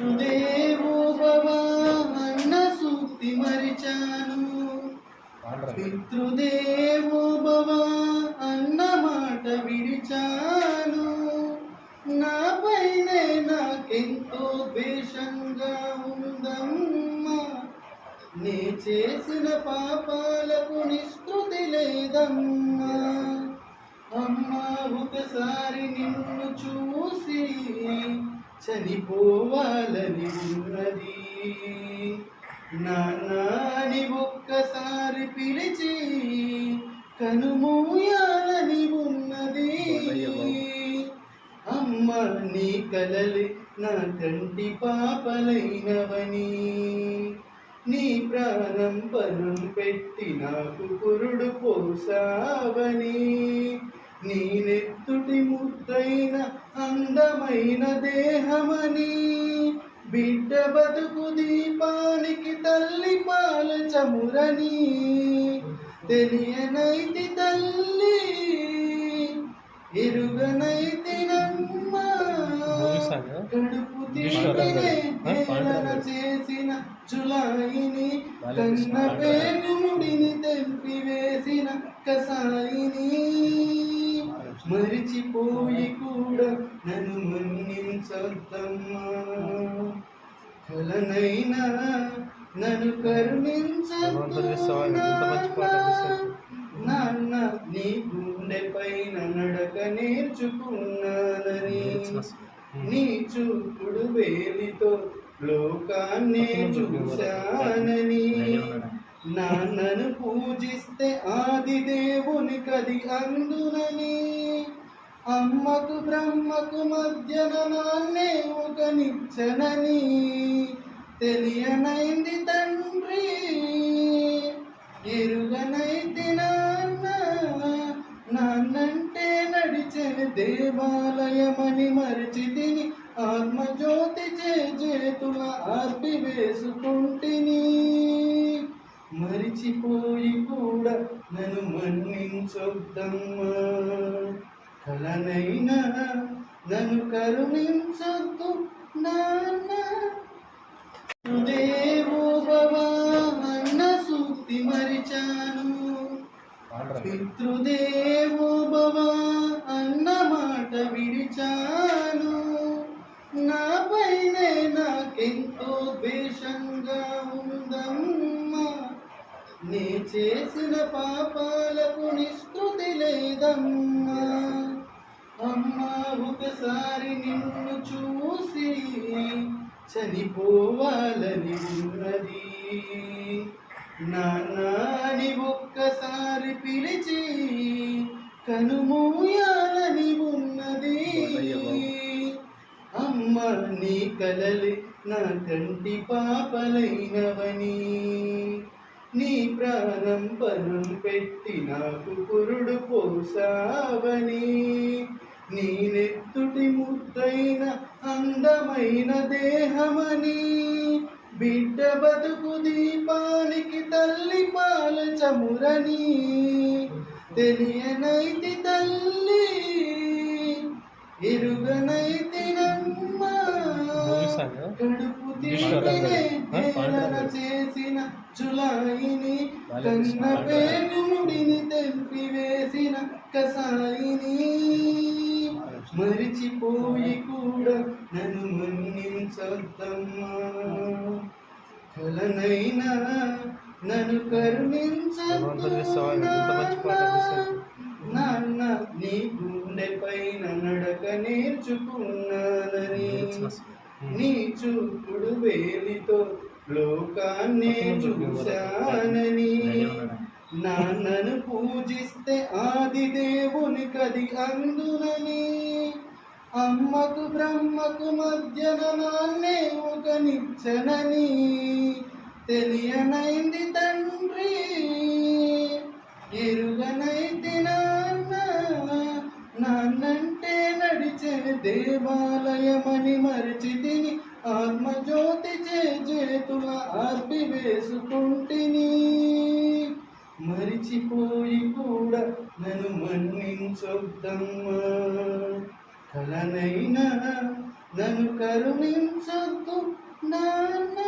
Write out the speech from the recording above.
దేవో భవ అన్న సూక్తి మరిచాను. పితృదేవో భవ అన్న మాట విడిచాను. నాపైనే నాకెంతో ద్వేషంగా ఉందమ్మా. నే చేసిన పాపాలకు నిష్కృతి లేదమ్మా. అమ్మా ఒకసారి నిన్ను చూసి చనిపోవాలని ఉన్నది నాన్నని ఒక్కసారి పిలిచి కనుమూయాలని ఉన్నది అమ్మ నీ కలలి నా కంటి పాపలైనవని. నీ ప్రాణం పరం పెట్టి నాకు పురుడు పోసావని. నీ నెత్తుటి ముద్దైన అందమైన దేహమని బిడ్డ బతుకు దీపానికి తల్లి పాల చమురని తెలియనైతి తల్లి ఎరుగనైతినమ్మా కడుపు చేసిన చులాయిని కన్న పేగుముడిని తెంపివేసిన కసాయిని మరిచిపోయి కూడా నన్ను మన్నించొద్దమ్మా. కలనైనా నన్ను కరుణించొద్దు నాన్న నీ గుండె పైన నడక నేర్చుకున్నానని. నీ చూపుడు వేలితో లోకాన్నే చూశానని. నాన్నను పూజిస్తే ఆది దేవుని కది అందునని. అమ్మకు బ్రహ్మకు మధ్యన నాన్నే ఒక నిచ్చనని తెలియనైంది తండ్రి. ఎరుగనైతి నాన్న నాన్నంటే నడిచిన దేవాలయమని మరిచి తిని ఆత్మజ్యోతి చేతుల ఆర్పి వేసుకుంటిని. మరిచిపోయి కూడా నన్ను మన్నించొద్దమ్మా. కలనైనా నన్ను కరుణించొద్దు నాన్న. దేవో భవ అన్న సూక్తి మరిచాను. పితృదేవో భవ అన్న మాట విడిచాను. నాపైనే నాకెంతో ద్వేషంగా ఉందమ్మా. నే చేసిన పాపాలకు నిష్కృతి లేదమ్మా. అమ్మా ఒకసారి నిన్ను చూసి చనిపోవాలని ఉన్నది. నాన్నని ఒక్కసారి పిలిచి కనుమూయాలని ఉన్నది. అమ్మ నీ కలలి నా కంటి పాపలైనవని. నీ ప్రాణం పరం పెట్టి నాకు కురుడు పోసావని. నీ నెత్తుటి ముద్దైన అందమైన దేహమని బిడ్డ బతుకు దీపానికి తల్లి పాల చమురని తెలియనైతి తల్లి ఎరుగనైతిన చేసిన కన్న తెంపివేసిన కసాయిని. మరిచిపోయి కూడా నన్ను మన్నించొద్దమ్మా. కలనైనా నన్ను కరుణించొద్దు నాన్న నీ గుండె పైన నడక నేర్చుకున్నానని. నీ చూపుడు వేలితో లోకాన్నే చూశానని. నాన్నను పూజిస్తే ఆది దేవుని కది అందునని. అమ్మకు బ్రహ్మకు మధ్యన నాన్నే ఒక నిచ్చనని తెలియనైంది తండ్రి మరిచి తిని ఆత్మజ్యోతి చేతుల ఆర్పి వేసుకుంటిని. మరిచిపోయి కూడా నన్ను మన్నించొద్దమ్మా. కలనైనా నన్ను కరుణించొద్దు నాన్న.